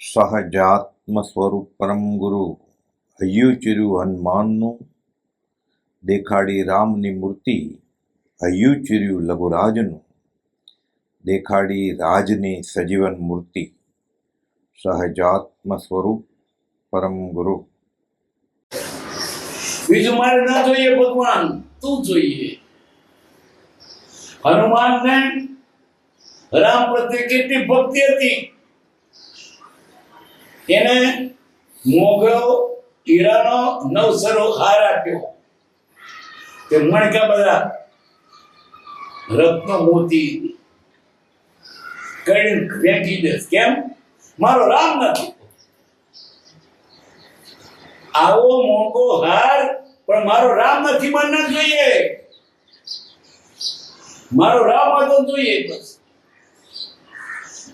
સહજાત્મ સ્વરૂપ પરમ ગુરુ હૈયુચિરુ હનુમાનનું દેખાડી રામની મૂર્તિ હૈયું ચીર્યું લઘુરાજનું દેખાડી રાજની સજીવન મૂર્તિ સહજાત્મ સ્વરૂપ પરમ ગુરુ. બીજું મારે ના જોઈએ ભગવાન, તું જોઈએ. હનુમાનને રામ પ્રત્યે કેટલી ભક્તિ હતી? એને મોગલો હીરાનો નવસરો હાર આપ્યો. તે મણકા બધા, રત્ન મોતી, કરીને ફેંકી દે કેમ? મારો રામ નથી. આવો મોંઘો હાર પણ મારો રામ નથી બનના જોઈએ. મારો રામ હતો જોઈએ બસ.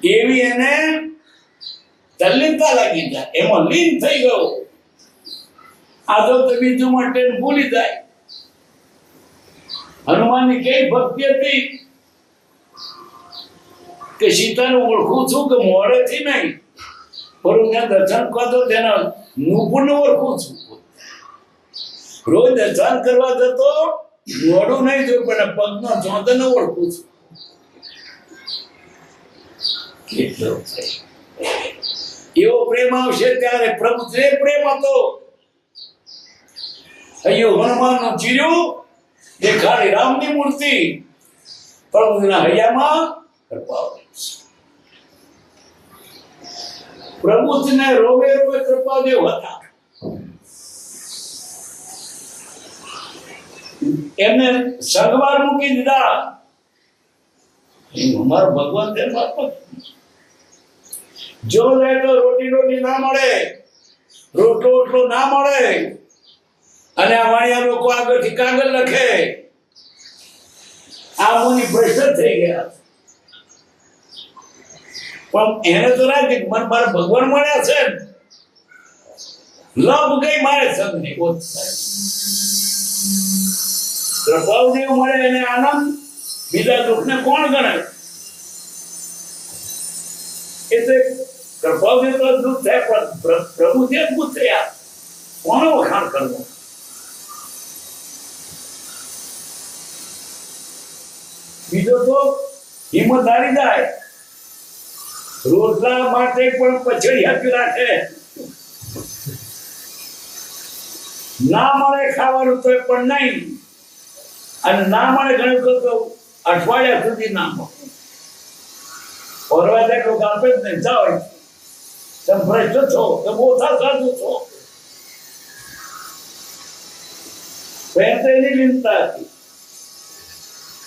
એવી એને તલ્લીનતા લાગી જાય એમાં લીન થઈ ગયો. આ તો બીજું માટે ભૂલી જાય. હનુમાનની કેવી ભક્તિ હતી કે સીતાને ઓળખું છું કે મોડેથી નહીં પરંતુ દર્શન કરતો તેના નુપુરને ઓળખું છું. રોજ દર્શન કરવા જતો, મોડું નહીં જોયું પણ પગનો ચોંદને ઓળખું છું. કેટલો પ્રેમ. એવો પ્રેમ આવશે ત્યારે પ્રભુ જે પ્રેમ હતો, અહીંયા હનુમાનનું ચીર્યું દેખાડી રામની મૂર્તિ પ્રભુના હૈયામાં પ્રભુને રોવે રોવે કૃપાદેવ હતા એમને સગવાર મૂકી દીધા અમારો ભગવાન તેમ આપો. જો જાય તો રોટી રોટી ના મળે, રોટલો ઓટલો ના મળે, અને આ વાણિયા લોકો આગળથી કાગળ લખે, આ મુનિ ભ્રષ્ટ થઈ ગયા. પણ એને તો ના કે મને મારા ભગવાન મળ્યા છે લભ ગઈ મારે સંગની ઓત. પ્રભાવદેવ મળે એને આનંદ, બીજા દુઃખને કોણ ગણે એટલે પ્રભાવદેવ તો દુઃખ થાય પણ પ્ર- પ્રભુ જે અદભુત થયા કોનો વખાણ કરવો બીજો તો હિંમત હારી જાય રોટલા માટે પણ પછડી હાથી રાખે ના મળે ખાવાનું તો પણ નહીં અને ના મળે ઘણું તો તો અઠવાડિયા સુધી ના મળે ફરવા જાય લોકો આપે જ નહીં જાઓ. તમે ભ્રષ્ટ છો તમે ઓછા સાધુ છો પહેલા તો એની ચિંતા હતી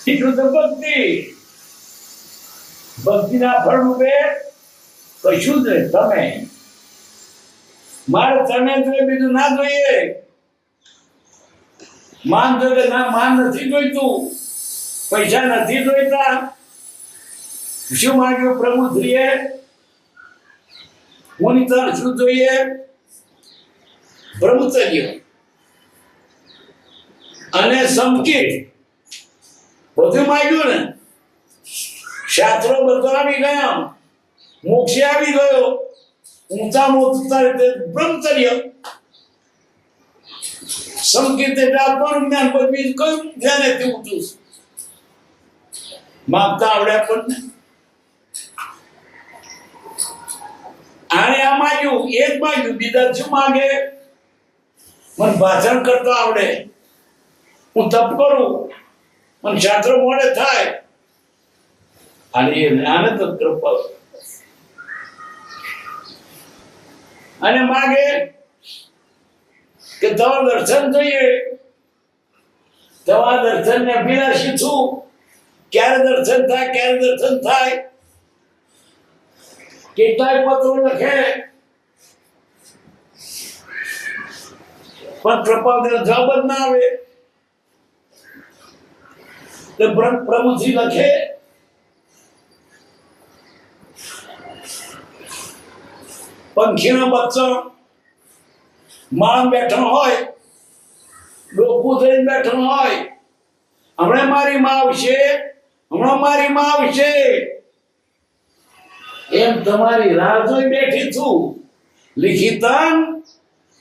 એટલું તો ભક્તિ ભક્તિના ફળ રૂપે કશું જ તમે મારે તમે જોઈએ બીજું ના જોઈએ માન જોઈએ ના માન નથી જોઈતું પૈસા નથી જોઈતા શું માંગ્યું પ્રભુશ્રીએ મુનિતર શું જોઈએ બ્રહ્મચર્ય અને સમકીટ બધું માંગ્યું ને શાસ્ત્રો બધો આવી ગયા મોક્ષે આવી ગયો ઊંચા ઊંચા રીતે બ્રહ્મચર્ય સંકેત એટલે આત્માનું જ્ઞાન કોઈ બીજું કયું તે ઊંચું માપતા આવડે આપણને આને આ માંગ્યું, એ જ માંગ્યું, બીજા શું માંગે? મને ભાષણ કરતો આવડે. હું તપ કરું, મને શાસ્ત્ર મોડે થાય. અને એ આને તો કૃપા. અને માગે કે તમારું દર્શન જોઈએ. તમારા દર્શન ને અભિલાષી છું. ક્યારે દર્શન થાય, ક્યારે દર્શન થાય? કેટલાય પત્રો લખે. પણ કૃપા જવાબ જ ના આવે. તો પ્રભુજી લખે. પંખીનો બચ્ચો માણ બેઠો હોય, ડોકું થઈને બેઠો હોય. હમણાં મારી માં આવશે, હમણાં મારી માં આવશે. એમ તમારી રાહ જોઈ બેઠી છું. લિખિતાન,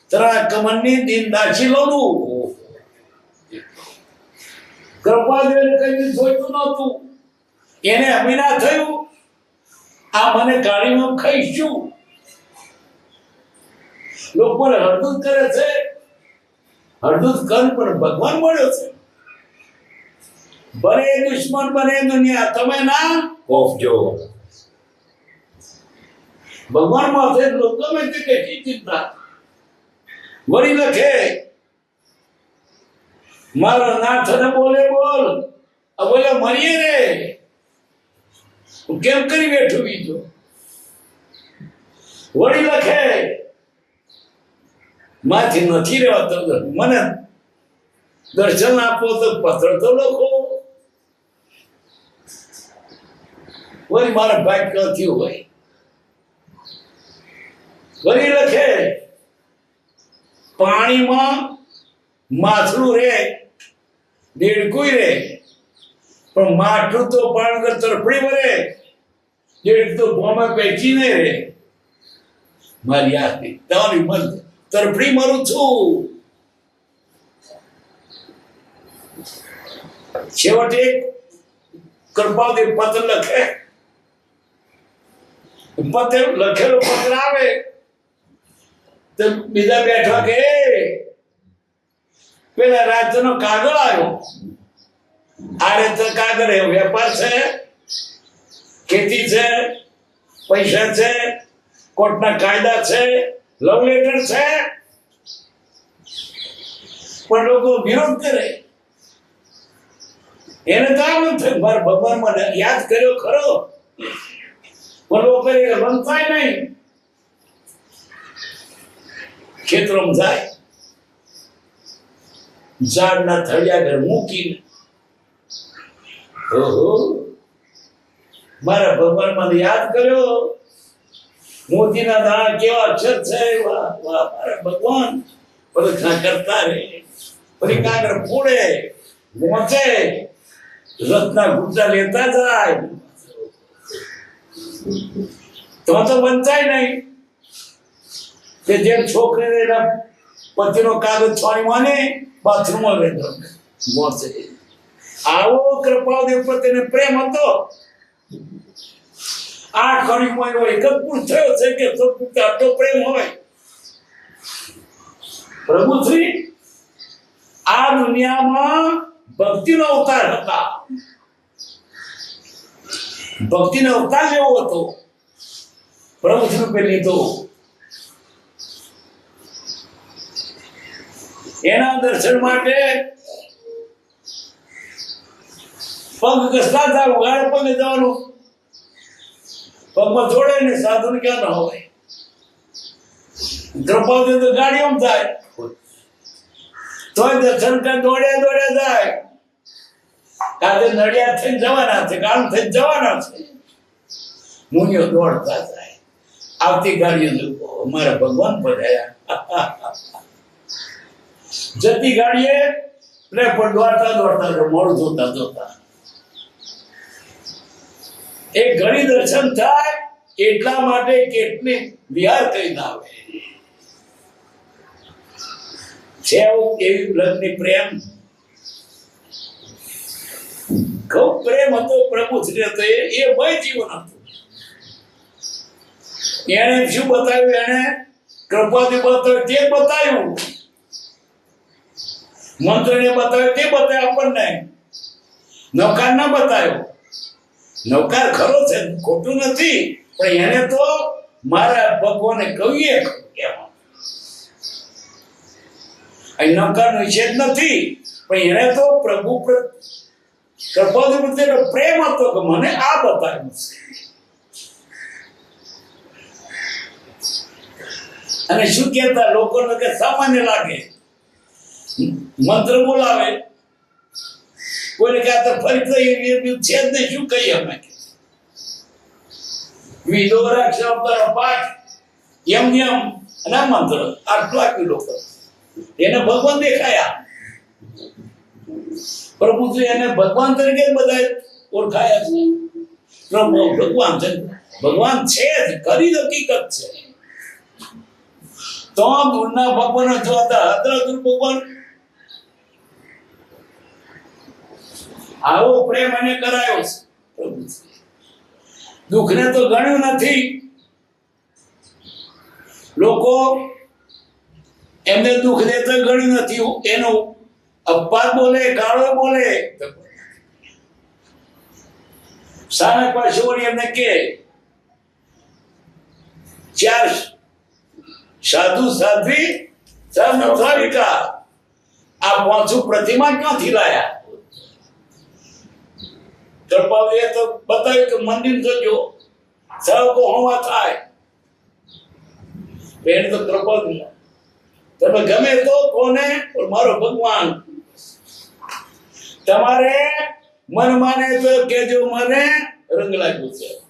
તરા કમનની દિન દાખી લોનું કૃપાદેવ કઈ જોઈતું નહોતું. એને અભિના થયું. આ મને ગાડીમાં ખાઈશું. લોકો હળદૂત કરે છે. હળદૂત કર પણ ભગવાન મળ્યો છે. બને દુશ્મન બને દુનિયા, તમે ના? કોફજો ભગવાન માથે લોકો ગમે તે કશી ચિંતા વળી લખે મારો નાથ ને બોલે બોલ આ બોલે મરીએ રે હું કેમ કરી બેઠું બીજો વળી લખે માથી નથી રહેવાતો મને દર્શન આપો તો પત્ર તો લખો વળી મારા ભાઈ ક્યાંથી હોય વળી લખે, પાણીમાં માથડું રે દેડકુઈ રે, પણ માઠું તો પાણી તરફડી વરે, દેડક તો ભોમાં પેચીને રે મારી આથી તમારી મન તરફડી મરું છું. છેવટે કૃપાદેવ પત્ર લખે. પત્ર લખેલો પત્ર આવે. બીજા બેઠા કે, પેલા રાજ્યનો કાગળ આવ્યો. આ રીતે કાગળ એ વેપાર છે, ખેતી છે, પૈસા છે, કોર્ટના કાયદા છે લવ લેટર છે. પણ લોકો વિરોધ કરે. એને તો જ થયું. મારા ભગવાન મને યાદ કર્યો ખરો. પણ લોકો રમતા નહીં. ખેતરોમાં જાય, ઝાડના થળિયા ઘર મૂકીને, ઓહો, મારા ભગવાન મને યાદ કર્યો, મોતીના દાણા કેવા અક્ષર છે, વાહ વાહ, મારા ભગવાન પરીક્ષા કરતા રહે, ફરી કાગળ ફોડે મોચે રથના ગુટ્ટા લેતા જાય. તો તો વંચાય નહીં. કે જેમ છોકરીને એના પતિનો કાગળ છોડી માને બાથરૂમમાં રહેતો મોસે આવો કૃપાદેવ પ્રત્યેને પ્રેમ હતો. આ કણીમાં એવો એક જ પુરુષ થયો છે કે સત્પુત્ર આટલો પ્રેમ હોય. પ્રભુ શ્રી આ દુનિયામાં ભક્તિનો અવતાર હતા. ભક્તિનો અવતાર એવો હતો. પ્રભુ રૂપે લીધો એના દર્શન માટે પગ ઘસતા હતા ઉઘાડે પગે જવાનું. પગમાં જોડે ને સાધન ક્યાં ના હોય. દ્રૌપદી તો ગાડીઓમાં થાય તોય દર્શન કરી દોડે દોડે જાય. કાલે નડિયાદ થઈને જવાના છે ગામ થઈને જવાના છે. મુનિઓ દોડતા જાય. આવતી ગાડીઓ અમારા ભગવાન પધાર્યા. જતી ગાડીએ પણ દોડતા દોડતા મોડું જોતા જોતા. એ ઘડી દર્શન થાય, એટલા માટે કેટલી વિહાર કરીને આવે. છે એવી લગ્નની પ્રેમ. ખૂબ પ્રેમ હતો, પ્રભુ શ્રી હતો એ એ ભય જીવન હતું. એને શું બતાવ્યું? એને કૃપાથી બતાવ્યું, તે બતાવ્યું. મંત્રને બતાવ્યો, તે બતાવ્યો આપણને. નૌકાર ના બતાવ્યો. નૌકાર ખરો છે, ખોટું નથી, પણ એને તો મારા ભગવાને કહીએ અહીં નૌકાર નિષેધ નથી, પણ એને તો પ્રભુ પ્ર- કૃપાદુ પ્રત્યેનો પ્રેમ હતો કે મને આ બતાવ્યું છે. અને શું કહેતા લોકોને કે સામાન્ય લાગે? મંત્ર બોલાવે. કોઈને તો ફરી છે જ નહીં. શું કહીએ અમે? વિદોરા અવતાર પાઠ એમ એમ અને મંત્ર, આટલું આપ્યું લોકો એને ભગવાન દેખાયા. પ્રભુ એને ભગવાન તરીકે બધા ઓળખાયા છે. પ્રભુ ભગવાન છે. ભગવાન છે જ, ખરી હકીકત છે. તો દૂરના ભગવાન જોતા હતા દૂર ભગવાન આવો પ્રેમ એને કરાયો છે. પ્રભુ દુઃખને તો ગણ્યું નથી. લોકો એમને દુઃખ દેતા ગણ્યું નથી. એનો અપવાદ બોલે, ગાળો બોલે. સામે પાછું એમને કે, ચાર સાધુ, સાધ્વી સમથારિકા આ પાંચું પ્રતિમા ક્યાંથી લાયા? કૃપાલીએ તો બતાવ્યું કે મંદિર જજો. સળકો હોવા થાય. બેન તો કૃપા તમે ગમે તો કોને મારો ભગવાન. તમારે મન માને તો કેજો મને રંગ લાગ્યું છે.